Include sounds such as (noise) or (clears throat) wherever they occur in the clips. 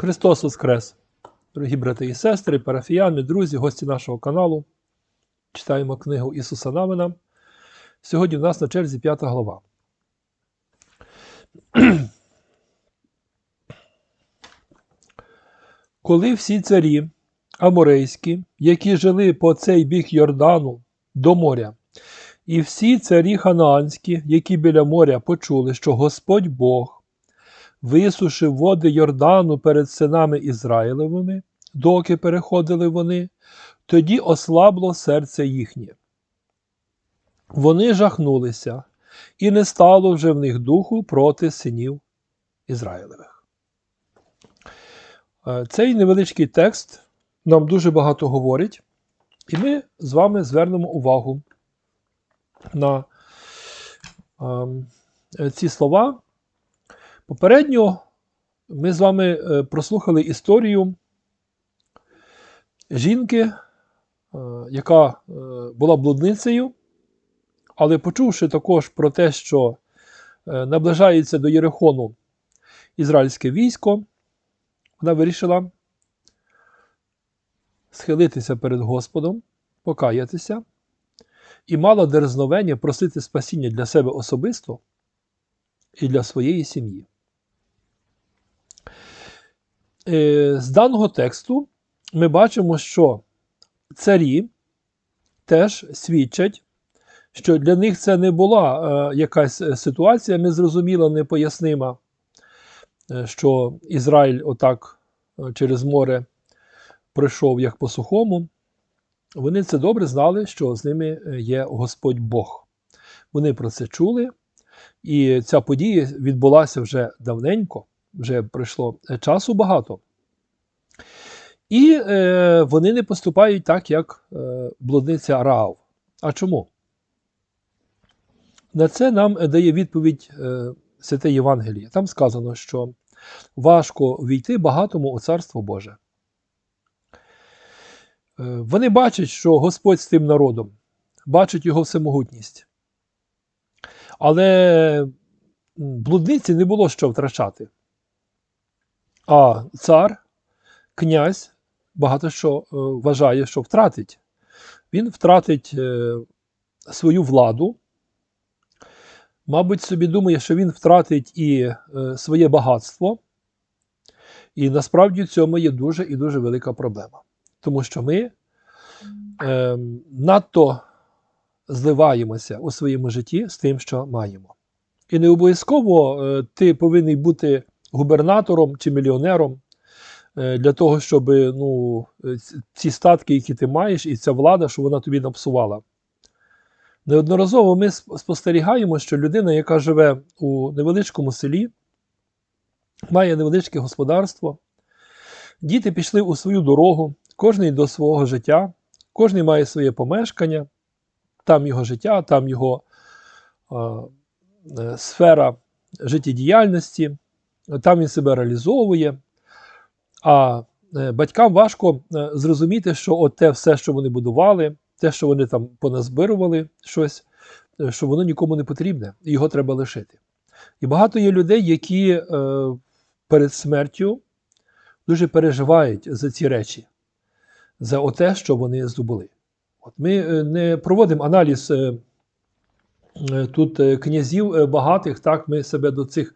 Христос Воскрес! Дорогі брати і сестри, парафіяни, друзі, гості нашого каналу. Читаємо книгу Ісуса Навина. Сьогодні в нас на черзі п'ята глава. (clears throat) Коли всі царі аморейські, які жили по цей бік Йордану до моря, і всі царі ханаанські, які біля моря почули, що Господь Бог висушив води Йордану перед синами Ізраїлевими, доки переходили вони, тоді ослабло серце їхнє. Вони жахнулися, і не стало вже в них духу проти синів Ізраїлевих. Е, Цей невеличкий текст нам дуже багато говорить, і ми з вами звернемо увагу на ем, ці слова. Попередньо ми з вами е, прослухали історію жінки, е, яка е, була блудницею, але почувши також про те, що наближається до Єрихону ізраїльське військо, вона вирішила схилитися перед Господом, покаятися і мала дерзновення просити спасіння для себе особисто і для своєї сім'ї. Е, З даного тексту ми бачимо, що царі теж свідчать, що для них це не була е, якась ситуація незрозуміла, непояснима, е, що Ізраїль отак е, через море пройшов як по сухому. Вони це добре знали, що з ними е, є Господь Бог. Вони про це чули, і ця подія відбулася вже давненько, вже пройшло е, часу багато. І е, вони не поступають так, як е, блудниця Раав. А чому? На це нам дає відповідь е, Святе Євангеліє. Там сказано, що важко війти багатому у Царство Боже. Е, Вони бачать, що Господь з тим народом, бачать його всемогутність. Але блудниці не було що втрачати. А цар, князь, багато що е, вважає, що втратить. Він втратить е, свою владу. Мабуть, собі думає, що він втратить і е, своє багатство. І насправді в цьому є дуже і дуже велика проблема. Тому що ми е, надто зливаємося у своєму житті з тим, що маємо. І не обов'язково е, ти повинен бути губернатором чи мільйонером е, для того, щоб ну, е, ці статки, які ти маєш, і ця влада, щоб вона тобі напсувала. Неодноразово ми спостерігаємо, що людина, яка живе у невеличкому селі, має невеличке господарство, діти пішли у свою дорогу, кожний до свого життя, кожний має своє помешкання, там його життя, там його е, сфера життєдіяльності, там він себе реалізовує. А е, батькам важко е, зрозуміти, що от те все, що вони будували, те, що вони там поназбирували щось, е, що воно нікому не потрібне, його треба лишити. І багато є людей, які перед смертю дуже переживають за ці речі, за те, що вони здобули. От ми не проводимо аналіз тут князів багатих, так ми себе до цих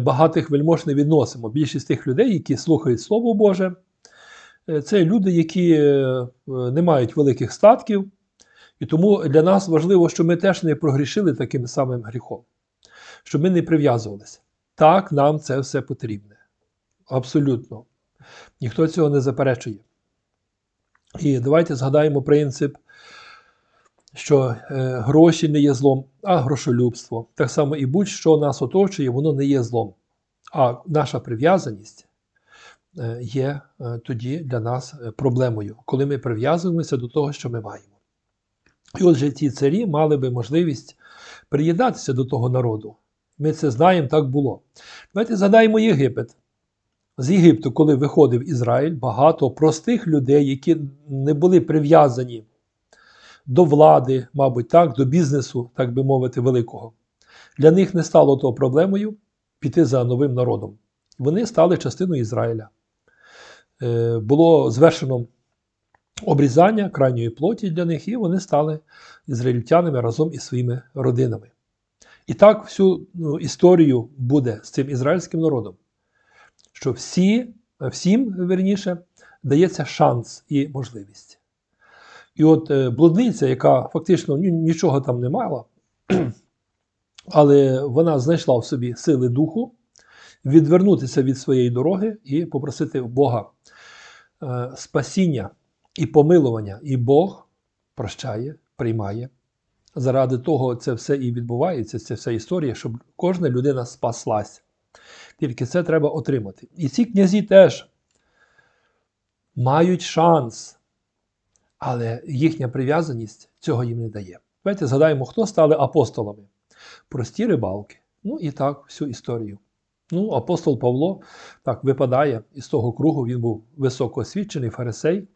багатих вельмож не відносимо. Більшість тих людей, які слухають Слово Боже, е, це люди, які е, е, не мають великих статків, і тому для нас важливо, щоб ми теж не прогрішили таким самим гріхом, щоб ми не прив'язувалися. Так, нам це все потрібне. Абсолютно. Ніхто цього не заперечує. І давайте згадаємо принцип, що е, гроші не є злом, а грошолюбство. Так само і будь-що нас оточує, воно не є злом. А наша прив'язаність е, є е, тоді для нас проблемою, коли ми прив'язуємося до того, що ми маємо. І отже, ті царі мали би можливість приєднатися до того народу. Ми це знаємо, так було. Давайте згадаємо Єгипет. З Єгипту, коли виходив Ізраїль, багато простих людей, які не були прив'язані до влади, мабуть, так, до бізнесу, так би мовити, великого. Для них не стало то проблемою піти за новим народом. вони стали частиною Ізраїля. Е, Було звершено обрізання крайньої плоті для них, і вони стали ізраїльтянами разом із своїми родинами. І так всю ну, історію буде з цим ізраїльським народом, що всі, всім верніше дається шанс і можливість. І от е, блудниця, яка фактично нічого там не мала, (clears throat) але вона знайшла в собі сили духу відвернутися від своєї дороги і попросити Бога е, спасіння і помилування. І Бог прощає, приймає. Заради того це все і відбувається, це вся історія, щоб кожна людина спаслася. Тільки це треба отримати. І ці князі теж мають шанс, але їхня прив'язаність цього їм не дає. Давайте згадаємо, хто стали апостолами. Прості рибалки. Ну і так, всю історію. Ну, апостол Павло так випадає із того кругу, він був високоосвічений фарисей.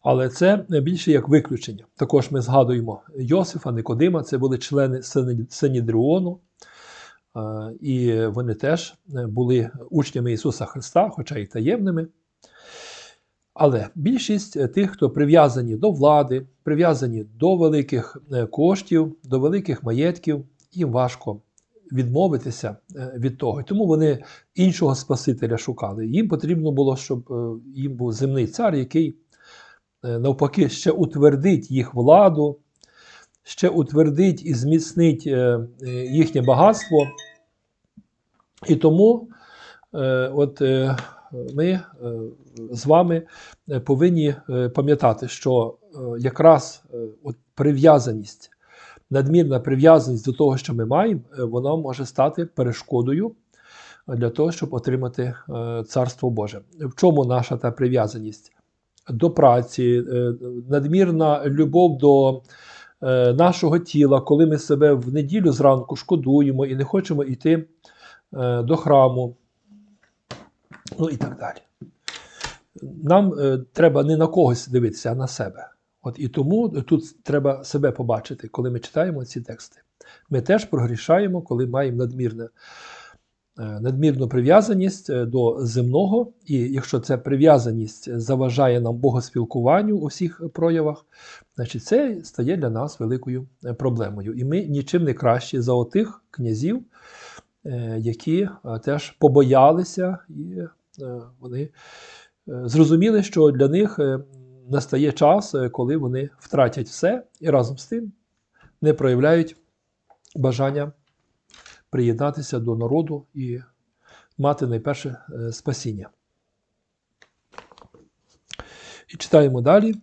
Але це більше як виключення. Також ми згадуємо Йосифа, Никодима, це були члени Синідріону, е, і вони теж були учнями Ісуса Христа, хоча й таємними. Але більшість е, тих, хто прив'язані до влади, прив'язані до великих е, коштів, до великих маєтків, їм важко відмовитися е, від того. Тому вони іншого Спасителя шукали. Їм потрібно було, щоб їм був земний цар, який навпаки ще утвердить їх владу, ще утвердить і зміцнить їхнє багатство. І тому от, ми е, з вами е, повинні е, пам'ятати, що якраз от прив'язаність, надмірна прив'язаність до того, що ми маємо, вона може стати перешкодою для того, щоб отримати Царство Боже. В чому наша та прив'язаність? До праці, надмірна любов до нашого тіла, коли ми себе в неділю зранку шкодуємо і не хочемо йти до храму, ну і так далі. Нам е, треба не на когось дивитися, а на себе. От і тому тут треба себе побачити, коли ми читаємо ці тексти. Ми теж прогрішаємо, коли маємо надмірне, е, надмірну прив'язаність е, до земного, і якщо ця прив'язаність заважає нам богоспілкуванню у всіх проявах, значить це стає для нас великою е, проблемою. І ми нічим не кращі за отих князів, е, які е, теж побоялися, і вони е, зрозуміли, що для них е, настає час, е, коли вони втратять все і разом з тим не проявляють бажання приєднатися до народу і мати найперше е, спасіння. І читаємо далі.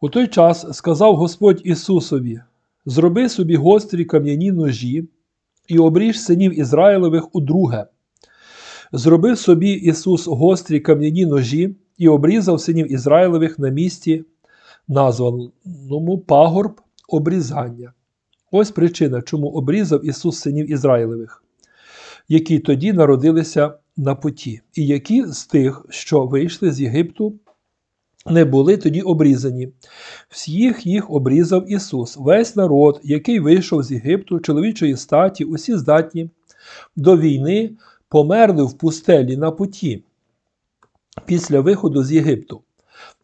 У той час сказав Господь Ісусові: Зроби собі гострі кам'яні ножі і обріж синів Ізраїлевих удруге. Зробив собі Ісус гострі кам'яні ножі і обрізав синів Ізраїлевих на місці, названому пагорб обрізання. Ось причина, чому обрізав Ісус синів Ізраїлевих, які тоді народилися на путі, і які з тих, що вийшли з Єгипту, не були тоді обрізані. Всіх їх обрізав Ісус, весь народ, який вийшов з Єгипту, чоловічої статі, усі здатні до війни, померли в пустелі на путі після виходу з Єгипту.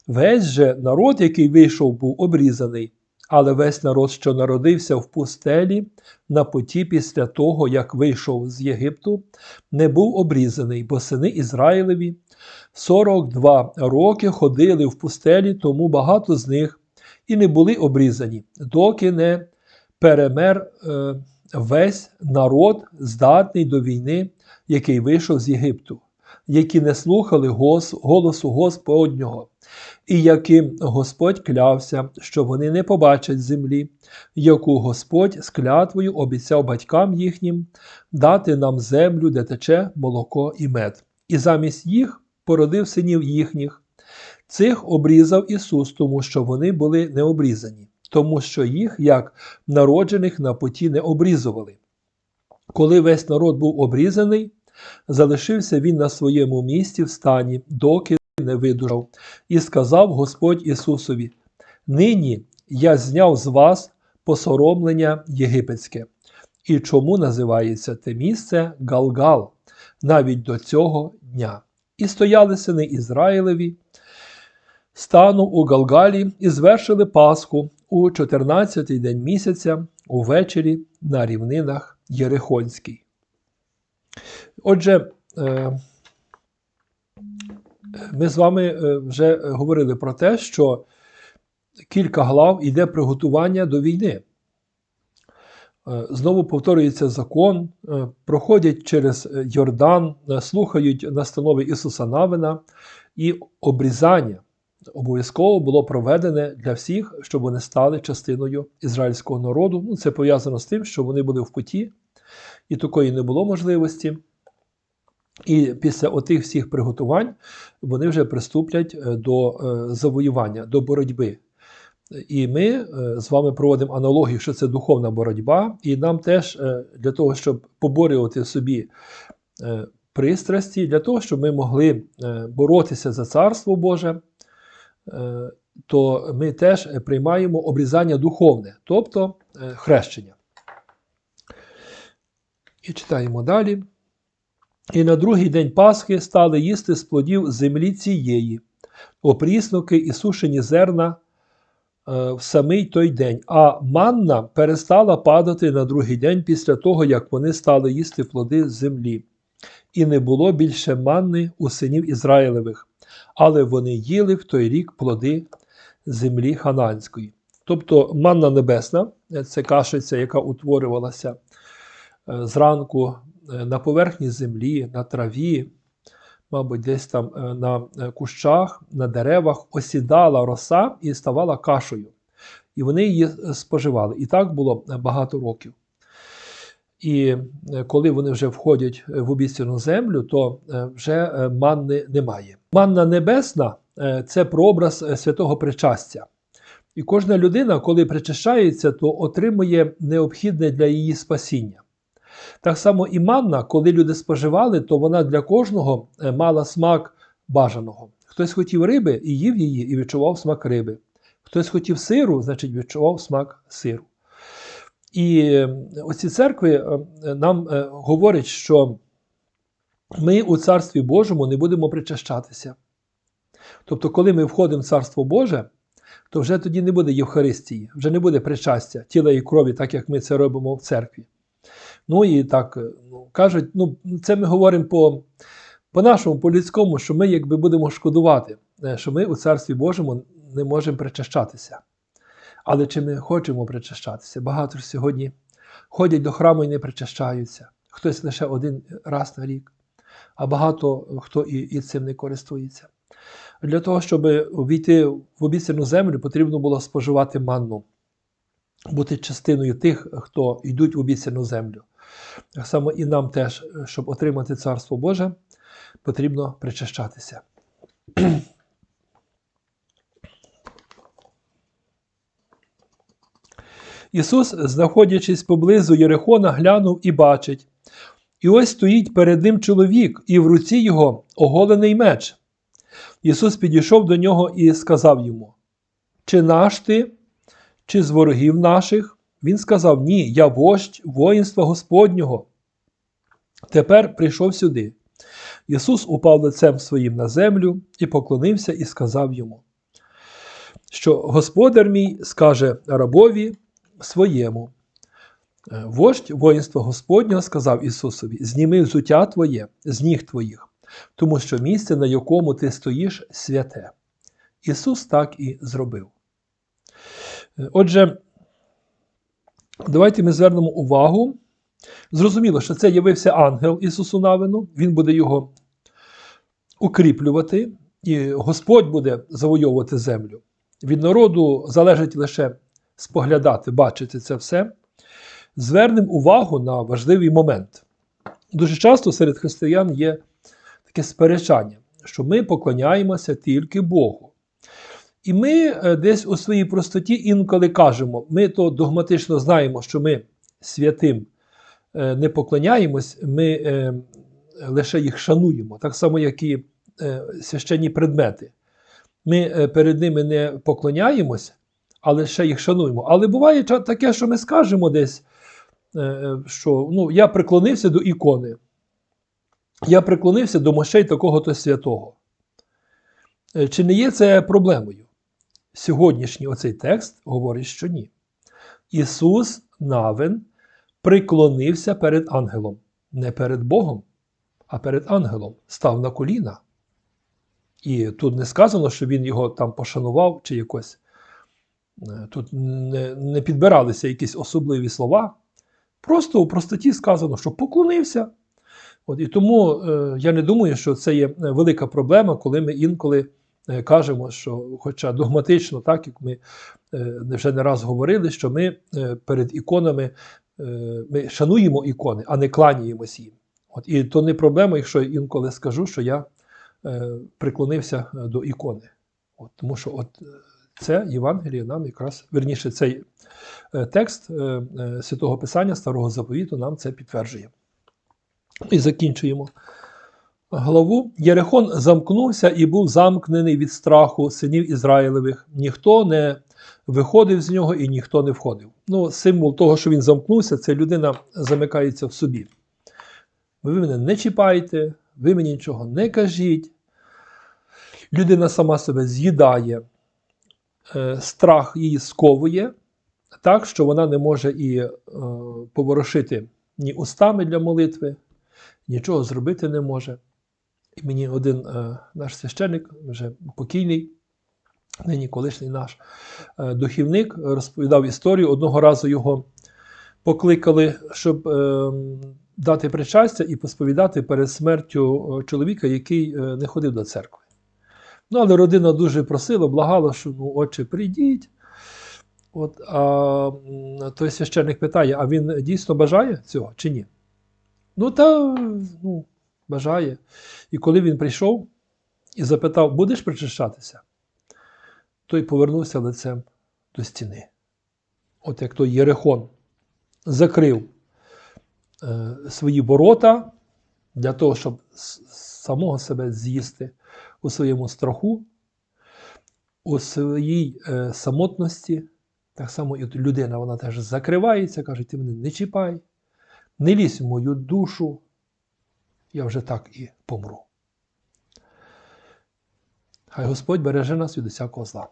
Весь же народ, який вийшов, був обрізаний, але весь народ, що народився в пустелі на путі після того, як вийшов з Єгипту, не був обрізаний, бо сини Ізраїлеві 42 роки ходили в пустелі, тому багато з них і не були обрізані, доки не перемер е, весь народ, здатний до війни, який вийшов з Єгипту, які не слухали голосу Господнього, і яким Господь клявся, що вони не побачать землі, яку Господь з клятвою обіцяв батькам їхнім дати нам землю, де тече молоко і мед. І замість їх породив синів їхніх. Цих обрізав Ісус, тому що вони були не обрізані, тому що їх, як народжених на поті, не обрізували. Коли весь народ був обрізаний, залишився він на своєму місці в стані, доки не видужав, і сказав Господь Ісусові: Нині я зняв з вас посоромлення єгипетське. І чому називається те місце Галгал? навіть до цього дня. І стояли сини Ізраїлеві, стану у Галгалі і звершили Пасху у 14-й день місяця увечері на рівнинах Єрихонській. Отже, е, ми з вами е, вже говорили про те, що кілька глав йде приготування до війни. Е, Знову повторюється закон, проходять через Йордан, слухають настанови Ісуса Навина, і обрізання обов'язково було проведене для всіх, щоб вони стали частиною ізраїльського народу. Ну, Це пов'язано з тим, що вони були в путі, і такої не було можливості. І після отих всіх приготувань вони вже приступлять е, до е, завоювання, до боротьби. І ми е, з вами проводимо аналогію, що це духовна боротьба, і нам теж для того, щоб поборювати собі пристрасті, для того, щоб ми могли боротися за Царство Боже, то ми теж приймаємо обрізання духовне, тобто е, хрещення. І читаємо далі. І на другий день Пасхи стали їсти з плодів землі цієї, опріснуки і сушені зерна е, в самий той день, а манна перестала падати на другий день після того, як вони стали їсти плоди землі. І не було більше манни у синів Ізраїлевих, але вони їли в той рік плоди землі хананської. Тобто манна небесна це кашиця, яка утворювалася е, зранку е, на поверхні землі, на траві, мабуть, десь там е, на е, кущах, на деревах осідала роса і ставала кашею. І вони її е, споживали. І так було е, багато років. І е, коли вони вже входять е, в обіцяну землю, то е, вже манни немає. Манна небесна це прообраз святого причастя. І кожна людина, коли причащається, то отримує необхідне для її спасіння. Так само і манна, коли люди споживали, то вона для кожного мала смак бажаного. Хтось хотів риби і їв її, і відчував смак риби. Хтось хотів сиру, значить відчував смак сиру. І е, оці церкви е, нам е, говорять, що ми у Царстві Божому не будемо причащатися. Тобто, коли ми входимо в Царство Боже, то вже тоді не буде Євхаристії, вже не буде причастя тіла і крові, так як ми це робимо в церкві. Ну і так е, ну, кажуть, ну це ми говоримо по, по нашому, по людському, що ми якби будемо шкодувати, е, що ми у Царстві Божому не можемо причащатися. Але чи ми хочемо причащатися? Багато ж сьогодні ходять до храму і не причащаються. Хтось лише один раз на рік, а багато хто і, і цим не користується. Для того, щоб увійти в обіцяну землю, потрібно було споживати манну, бути частиною тих, хто йдуть в обіцяну землю. Так само і нам теж, щоб отримати Царство Боже, потрібно причащатися. Ісус, знаходячись поблизу Єрихона, глянув і бачить. І ось стоїть перед ним чоловік, і в руці його оголений меч. Ісус підійшов до нього і сказав йому: Чи наш ти, чи з ворогів наших? Він сказав: Ні, я вождь воїнства Господнього. Тепер прийшов сюди. Ісус упав лицем своїм на землю і поклонився і сказав йому, що Господар мій скаже рабові своєму. Е, Вождь воїнства Господнього сказав Ісусові: Зніми взуття твоє з ніг твоїх, тому що місце, на якому ти стоїш, святе. Ісус так і зробив. Е, Отже, давайте ми звернемо увагу. Зрозуміло, що це явився ангел Ісусу Навину, Він буде його укріплювати, і Господь буде завойовувати землю. Від народу залежить лише споглядати, бачити це все. Звернемо увагу на важливий момент. Дуже часто серед християн є таке сперечання, що ми поклоняємося тільки Богу. І ми е, десь у своїй простоті інколи кажемо, ми то догматично знаємо, що ми святим е, не поклоняємось, ми е, лише їх шануємо, так само, як і священні предмети. Ми перед ними не поклоняємось, а лише їх шануємо. Але буває таке, що ми скажемо десь, е, що ну, я приклонився до ікони. я приклонився до мощей такого-то святого. Е, Чи не є це проблемою? Сьогоднішній оцей текст говорить, що ні. Ісус Навин приклонився перед ангелом, не перед Богом, а перед ангелом, став на коліна. І тут не сказано, що він його там пошанував чи якось. Е, Тут не, підбиралися якісь особливі слова. Просто у простоті сказано, що поклонився. От, і тому е, я не думаю, що це є велика проблема, коли ми інколи е, кажемо, що, хоча догматично, так як ми е, вже не раз говорили, що ми е, перед іконами е, ми шануємо ікони, а не кланяємось їм. От, і то не проблема, якщо я інколи скажу, що я е, приклонився е, до ікони. От, тому що от е, це Євангеліє нам якраз верніше цей е, текст е, е, Святого Писання Старого Заповіту нам це підтверджує. І закінчуємо главу. Єрихон замкнувся і був замкнений від страху синів Ізраїлевих. Ніхто не виходив з нього і ніхто не входив. Ну, символ того, що він замкнувся, це людина замикається в собі. Ви мене не чіпайте, ви мені нічого не кажіть. Людина сама себе з'їдає, страх її сковує так, що вона не може і е, поворушити ні устами для молитви, нічого зробити не може. І мені один е, наш священник, вже покійний, нині колишній наш е, духівник, розповідав історію. Одного разу його покликали, щоб е, дати причастя і посповідати перед смертю е, чоловіка, який е, не ходив до церкви. Ну, але родина дуже просила, благала, що ну, отче, прийдіть. От, а той священник питає: а він дійсно бажає цього чи ні? Ну, та ну, бажає. І коли він прийшов і запитав, будеш причащатися, той повернувся лицем до стіни. От як той Єрехон закрив е, свої ворота для того, щоб самого себе з'їсти у своєму страху, у своїй е, самотності. Так само і людина вона теж закривається, каже, ти мене не чіпай, не лізь в мою душу, я вже так і помру. Хай Господь береже нас від усякого зла.